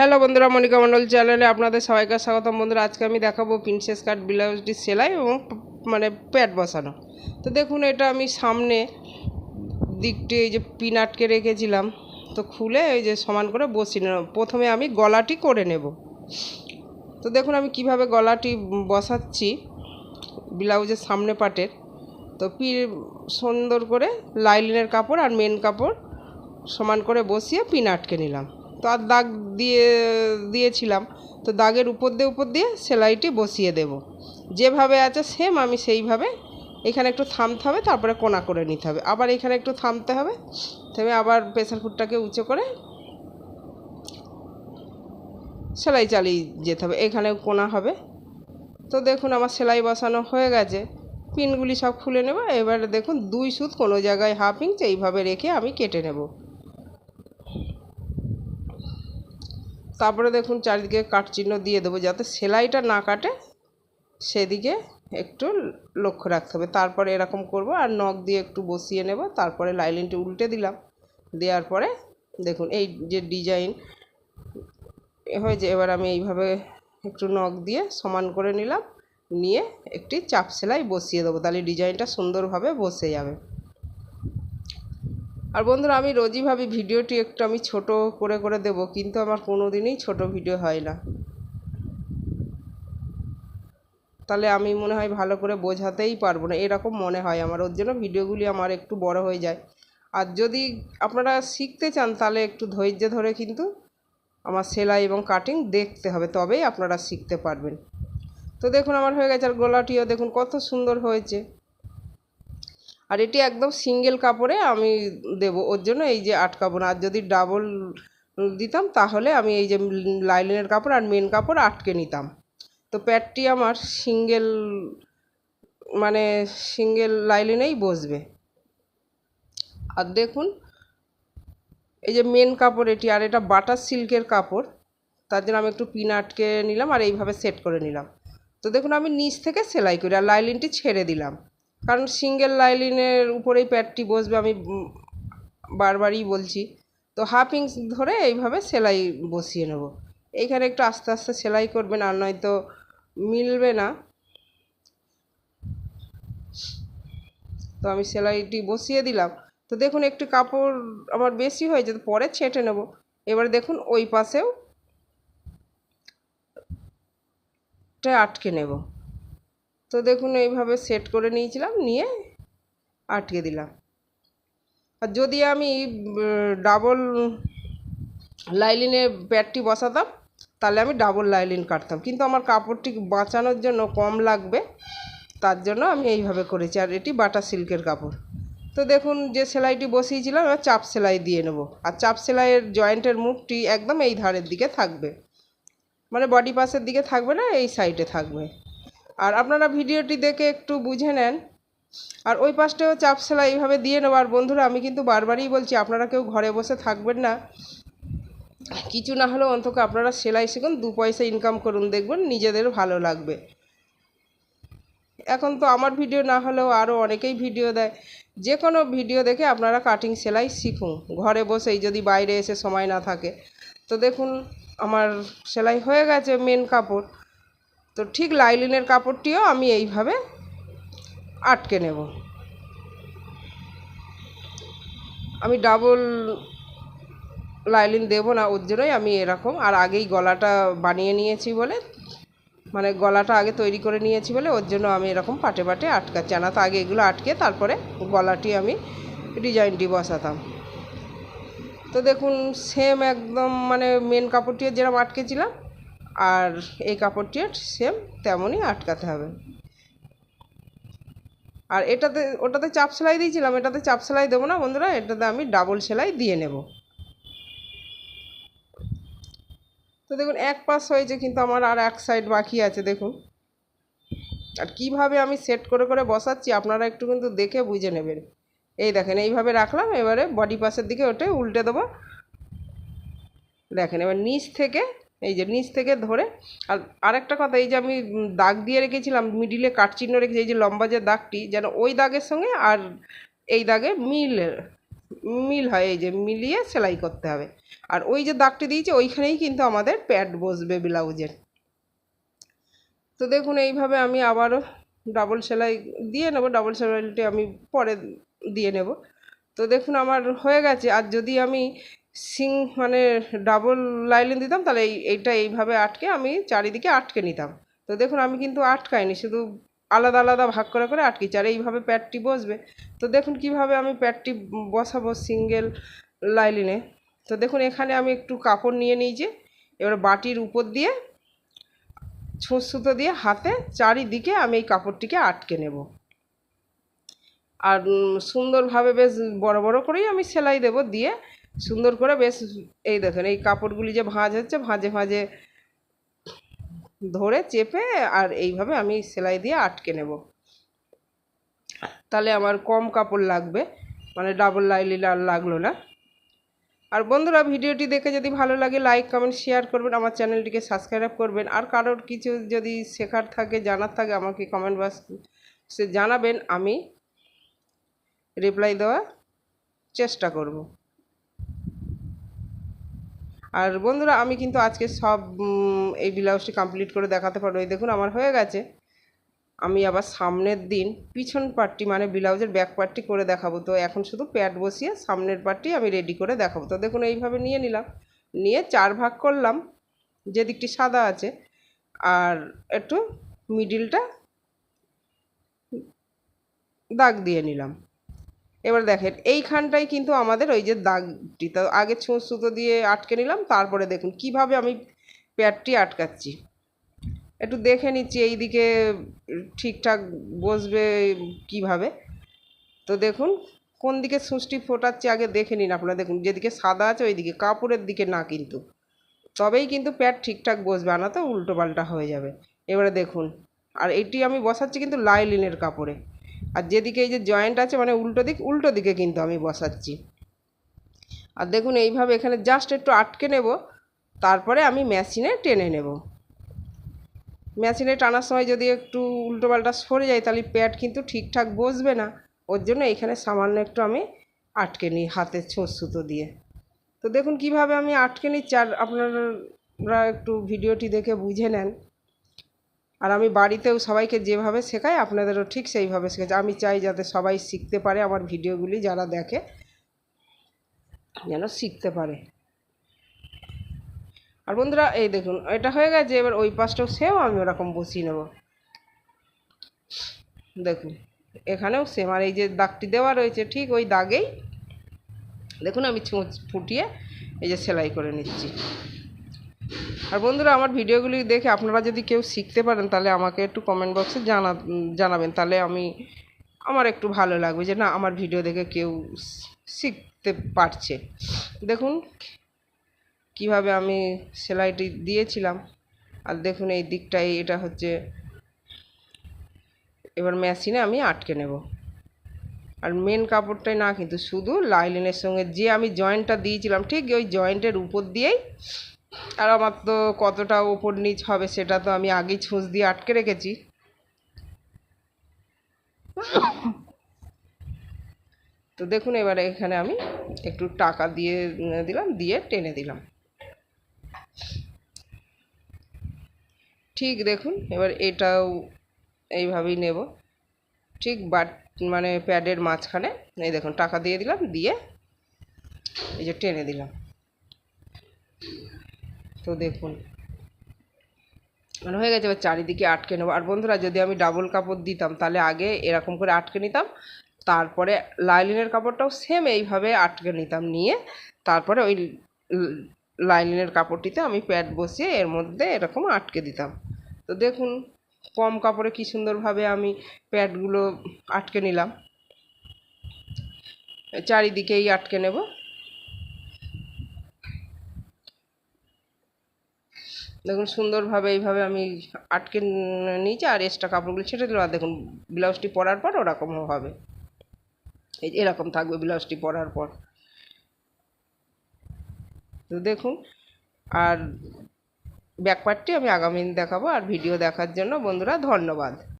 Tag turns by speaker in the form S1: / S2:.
S1: Hello বন্ধুরা, মনিকা মণ্ডল চ্যানেলে আপনাদের সবাইকে স্বাগতম। বন্ধুরা, আজকে আমি দেখাবো প্রিন্সেস কাট ব্লাউজটি সেলাই এবং মানে প্যাড বসানো। তো দেখুন, এটা আমি সামনে দিকটি এই যে পিন আটকে রেখেছিলাম, তো খুলে এই যে সমান করে বসিয়ে নেব প্রথমে আমি গলাটি করে নেব। তো দেখুন, আমি কীভাবে গলাটি বসাচ্ছি ব্লাউজের সামনে পাটের। তো পি সুন্দর করে লাইলিনের কাপড় আর মেন কাপড় সমান করে বসিয়ে পিন আটকে নিলাম। তো আর দাগ দিয়ে, দিয়েছিলাম। তো দাগের উপর দিয়ে উপর দিয়ে সেলাইটি বসিয়ে দেব। যেভাবে আছে সেম আমি সেইভাবে এখানে একটু থামতে হবে, তারপরে কোনা করে নিতে হবে। আবার এখানে একটু থামতে হবে, থেমে আবার প্রেসার ফুটটাকে উঁচু করে সেলাই চালিয়ে যেতে হবে। এখানে কোনা হবে। তো দেখুন আমার সেলাই বসানো হয়ে গেছে। পিনগুলি সব খুলে নেব। এবারে দেখুন দুই সুত কোনো জায়গায় হাফ ইঞ্চ এইভাবে রেখে আমি কেটে নেব। তারপরে দেখুন চারিদিকে কাটচিহ্ন দিয়ে দেবো, যাতে সেলাইটা না কাটে। সেদিকে একটু লক্ষ্য রাখতে হবে। তারপরে এরকম করব আর নখ দিয়ে একটু বসিয়ে নেব। তারপরে লাইলিনটি উল্টে দিলাম। দেওয়ার পরে দেখুন এই যে ডিজাইন হয়েছে। এবার আমি এইভাবে একটু নখ দিয়ে সমান করে নিলাম। নিয়ে একটি চাপ সেলাই বসিয়ে দেবো। তাহলে ডিজাইনটা সুন্দরভাবে বসে যাবে। আর বন্ধুরা, আমি রোজই ভাবি ভিডিওটি একটু আমি ছোট করে করে দেব, কিন্তু আমার কোনো দিনই ছোট ভিডিও হয় না। তাহলে আমি মনে হয় ভালো করে বোঝাতেই পারব না, এরকম মনে হয় আমার, ওর জন্য ভিডিওগুলি আমার একটু বড় হয়ে যায়। আর যদি আপনারা শিখতে চান, তাহলে একটু ধৈর্য ধরে কিন্তু আমার সেলাই এবং কাটিং দেখতে হবে, তবেই আপনারা শিখতে পারবেন। তো দেখুন, আমার হয়ে গেছে আর গলাটিও, দেখুন কত সুন্দর হয়েছে। আর এটি একদম সিঙ্গেল কাপড়ে আমি দেব, ওর জন্য এই যে আটকাবো না আর যদি ডাবল দিতাম, তাহলে আমি এই যে লাইলিনের কাপড় আর মেন কাপড় আটকে নিতাম। তো প্যাডটি আমার সিঙ্গেল মানে সিঙ্গেল লাইলিনেই বসবে। আর দেখুন, এই যে মেন কাপড় এটি, আর এটা বাটার সিল্কের কাপড়। তার জন্য আমি একটু পিন আটকে নিলাম আর এইভাবে সেট করে নিলাম। তো দেখুন, আমি নিচ থেকে সেলাই করি আর লাইলিনটি ছেড়ে দিলাম। কারণ সিঙ্গেল লাইলিনের উপরেই প্যাডটি বসবে, আমি বারবারই বলছি। তো হাফ ইঞ্চ ধরে এইভাবে সেলাই বসিয়ে নেব। এইখানে একটু আস্তে আস্তে সেলাই করবেন, আর নয়তো মিলবে না। তো আমি সেলাইটি বসিয়ে দিলাম। তো দেখুন, একটু কাপড় আমার বেশি হয়েছে তো পরে ছেঁটে নেব। এবারে দেখুন, ওই পাশেও আটকে নেব। তো দেখুন, এইভাবে সেট করে নিয়েছিলাম, নিয়ে আটকে দিলাম। আর যদি আমি ডাবল লাইলিনে প্যাডটি বসাতাম, তাহলে আমি ডাবল লাইলিন কাটতাম। কিন্তু আমার কাপড়টি বাঁচানোর জন্য কম লাগবে, তার জন্য আমি এইভাবে করেছি। আর এটি বাটা সিল্কের কাপড়। তো দেখুন, যে সেলাইটি বসিয়েছিলাম, এবার চাপ সেলাই দিয়ে নেব। আর চাপ সেলাইয়ের জয়েন্টের মুখটি একদম এই ধারের দিকে থাকবে। মানে বডি পাসের দিকে থাকবে না, এই সাইডে থাকবে। আর আপনারা ভিডিওটি দেখে একটু বুঝে নেন। আর ওই পাশটাও চাপ সেলাই এইভাবে দিয়ে নেব। আর বন্ধুরা, আমি কিন্তু বারবারই বলছি, আপনারা কেউ ঘরে বসে থাকবেন না। কিছু না হলেও অন্তত আপনারা সেলাই শিখুন, দু পয়সা ইনকাম করুন, দেখবেন নিজেদের ভালো লাগবে। এখন তো আমার ভিডিও না হলেও আরও অনেকেই ভিডিও দেয়। যে কোনো ভিডিও দেখে আপনারা কাটিং সেলাই শিখুন। ঘরে বসেই যদি বাইরে এসে সময় না থাকে। তো দেখুন, আমার সেলাই হয়ে গেছে মেন কাপড়। তো ঠিক লাইলিনের কাপড়টিও আমি এইভাবে আটকে নেব। আমি ডাবল লাইলিন দেবো না, ওর জন্যই আমি এরকম। আর আগেই গলাটা বানিয়ে নিয়েছি বলে মানে গলাটা আগে তৈরি করে নিয়েছি বলে, ওর জন্য আমি এরকম পাটে পাটে আটকাচ্ছি। না তো আগে এগুলো আটকে তারপরে গলাটি আমি ডিজাইনটি বসাতাম। তো দেখুন সেম একদম মানে মেন কাপড়টিও যেরকম আটকেছিলাম আর এই কাপড়টিও সেম তেমনই আটকাতে হবে। আর এটাতে, ওটাতে চাপ সেলাই দিয়েছিলাম, এটাতে চাপ সেলাই দেবো না বন্ধুরা, এটাতে আমি ডাবল সেলাই দিয়ে নেব। তো দেখুন, এক পাশ হয়েছে, কিন্তু আমার আর এক সাইড বাকি আছে, দেখুন। আর কীভাবে আমি সেট করে করে বসাচ্ছি, আপনারা একটু কিন্তু দেখে বুঝে নেবেন। এই দেখেন, এইভাবে রাখলাম, এবারে বডি পাশের দিকে ওটাই উল্টে দেবো। দেখেন, এবার নিচ থেকে এই যে নিচ থেকে ধরে, আর আরেকটা কথা, এই যে আমি দাগ দিয়ে রেখেছিলাম মিডিলে কাটচিহ্ন রেখেছি এই যে লম্বা যে দাগটি, যেন ওই দাগের সঙ্গে আর এই দাগে মিল মিল হয়, এই যে মিলিয়ে সেলাই করতে হবে। আর ওই যে দাগটি দিয়েছে, ওইখানেই কিন্তু আমাদের প্যাড বসবে ব্লাউজের। তো দেখুন, এইভাবে আমি আবারও ডাবল সেলাই দিয়ে নেব ডাবল সেলাইটি আমি পরে দিয়ে নেব। তো দেখুন, আমার হয়ে গেছে। আর যদি আমি সিং মানে ডাবল লাইলিন দিতাম, তাহলে এই, এইটা এইভাবে আটকে আমি চারিদিকে আটকে নিতাম। তো দেখুন, আমি কিন্তু আটকাইনি, শুধু আলাদা আলাদা ভাগ করে করে আটকেছি, আর এইভাবে প্যাডটি বসবে। তো দেখুন, কীভাবে আমি প্যাডটি বসাবো সিঙ্গেল লাইলিনে তো দেখুন, এখানে আমি একটু কাপড় নিয়ে নিয়েছি এবার বাটির উপর দিয়ে, ছুঁচ সুতো দিয়ে হাতে চারিদিকে আমি এই কাপড়টিকে আটকে নেব। আর সুন্দরভাবে বেশ বড় বড় করেই আমি সেলাই দেব, দিয়ে সুন্দর করে বেশ এই দেখেন, এই কাপড়গুলি যে ভাঁজ হচ্ছে, ভাঁজে ভাঁজে ধরে চেপে আর এইভাবে আমি সেলাই দিয়ে আটকে নেব। তাহলে আমার কম কাপড় লাগবে মানে ডাবল লাইলি লাগল না। আর বন্ধুরা, ভিডিওটি দেখে যদি ভালো লাগে লাইক কমেন্ট শেয়ার করবেন, আমার চ্যানেলটিকে সাবস্ক্রাইব করবেন। আর কারোর কিছু যদি শেখার থাকে, জানার থাকে, আমাকে কমেন্ট বক্সে জানাবেন, আমি রিপ্লাই দেওয়ার চেষ্টা করব। আর বন্ধুরা, আমি কিন্তু আজকে সব এই ব্লাউজটি কমপ্লিট করে দেখাতে পারব। এই দেখুন, আমার হয়ে গেছে। আমি আবার সামনের দিন পিছন পার্টটি মানে ব্লাউজের ব্যাক পার্টটি করে দেখাবো। তো এখন শুধু প্যাড বসিয়ে সামনের পার্টটি আমি রেডি করে দেখাবো। তো দেখুন, এইভাবে নিয়ে নিলাম। নিয়ে চার ভাগ করলাম। যে দিকটি সাদা আছে, আর একটু মিডিলটা দাগ দিয়ে নিলাম। এবার দেখেন এইখানটাই কিন্তু আমাদের ওই যে দাগটি, তো আগে ছুঁচ সুতো দিয়ে আটকে নিলাম, তারপরে দেখুন কীভাবে আমি প্যাডটি আটকাচ্ছি। একটু দেখে নিচ্ছি এইদিকে ঠিকঠাক বসবে কীভাবে। তো দেখুন, কোন দিকে সুঁচটি ফোটাচ্ছে আগে দেখে নিন আপনারা, দেখুন যেদিকে সাদা আছে ওইদিকে, কাপড়ের দিকে না কিন্তু। তবেই কিন্তু প্যাড ঠিকঠাক বসবে আনা তো উল্টো পাল্টা হয়ে যাবে। এবারে দেখুন, আর এটি আমি বসাচ্ছি কিন্তু লাইলিনের কাপড়ে। আর যেদিকে এই যে জয়েন্ট আছে মানে উল্টো দিক, উল্টো দিকে কিন্তু আমি বসাচ্ছি। আর দেখুন, এইভাবে এখানে জাস্ট একটু আটকে নেব, তারপরে আমি মেশিনে টেনে নেব। মেশিনে টানার সময় যদি একটু উল্টোপাল্টা সরে যায়, তাহলে প্যাড কিন্তু ঠিকঠাক বসবে না। ওর জন্য এখানে সামান্য একটু আমি আটকে নিই হাতের ছোঁচ সুতো দিয়ে। তো দেখুন, কীভাবে আমি আটকে নিচ্ছি, আর আপনারা একটু ভিডিওটি দেখে বুঝে নেন। আর আমি বাড়িতেও সবাইকে যেভাবে শেখাই, আপনাদেরও ঠিক সেইভাবে শেখাচ্ছি আমি চাই যাতে সবাই শিখতে পারে আমার ভিডিওগুলি, যারা দেখে, যেন শিখতে পারে। আর বন্ধুরা, এই দেখুন, এটা হয়ে গেছে, এবার ওই পাশটাও সেও আমি ওরকম বসিয়ে নেব। দেখুন, এখানেও সেম আর এই যে দাগটি দেওয়া রয়েছে ঠিক ওই দাগেই, দেখুন আমি ফুটিয়ে এই যে সেলাই করে নিচ্ছি। আর বন্ধুরা, আমার ভিডিওগুলি দেখে আপনারা যদি কেউ শিখতে পারেন, তাহলে আমাকে একটু কমেন্ট বক্সে জানা জানাবেন। তাহলে আমি আমার একটু ভালো লাগবে যে না, আমার ভিডিও দেখে কেউ শিখতে পারছে। দেখুন, কীভাবে আমি সেলাইটি দিয়েছিলাম। আর দেখুন, এই দিকটাই এটা হচ্ছে এবার মেশিনে আমি আটকে নেব। আর মেন কাপড়টাই না, কিন্তু শুধু লাইলিনের সঙ্গে যে আমি জয়েন্টটা দিয়েছিলাম, ঠিক ওই জয়েন্টের উপর দিয়েই আর আমার তো কতটা ওপর নিচ হবে সেটা তো আমি আগেই ছুঁচ দিয়ে আটকে রেখেছি। তো দেখুন এবারে এখানে আমি একটু টাকা দিয়ে দিলাম, দিয়ে টেনে দিলাম। ঠিক দেখুন, এবার এটাও এইভাবেই নেব। ঠিক বাট মানে প্যাডের মাঝখানে, এই দেখুন, টাকা দিয়ে দিলাম, দিয়ে এই যে টেনে দিলাম। তো দেখুন। মানে হয়ে গেছে, এবার চারিদিকে আটকে নেব। আর বন্ধুরা, যদি আমি ডাবল কাপড় দিতাম, তাহলে আগে এরকম করে আটকে নিতাম, তারপরে লাইলিনের কাপড়টাও সেম এইভাবে আটকে নিতাম, নিয়ে তারপরে ওই লাইলিনের কাপড়টিতে আমি প্যাড বসিয়ে এর মধ্যে এরকম আটকে দিতাম। তো দেখুন, কম কাপড়ে কি সুন্দরভাবে আমি প্যাডগুলো আটকে নিলাম। চারিদিকেই আটকে নেব। দেখুন সুন্দরভাবে এইভাবে আমি আটকে নিয়েছি আর এক্সট্রা কাপড়গুলো ছেড়ে দিলাম। আর দেখুন ব্লাউজটি পরার পর ওরকম হবে। এই এরকম থাকবে ব্লাউজটি পরার পর। তো দেখুন, আর ব্যাক পার্টটি আমি আগামী দিন দেখাবো, আর ভিডিও দেখার জন্য বন্ধুরা ধন্যবাদ।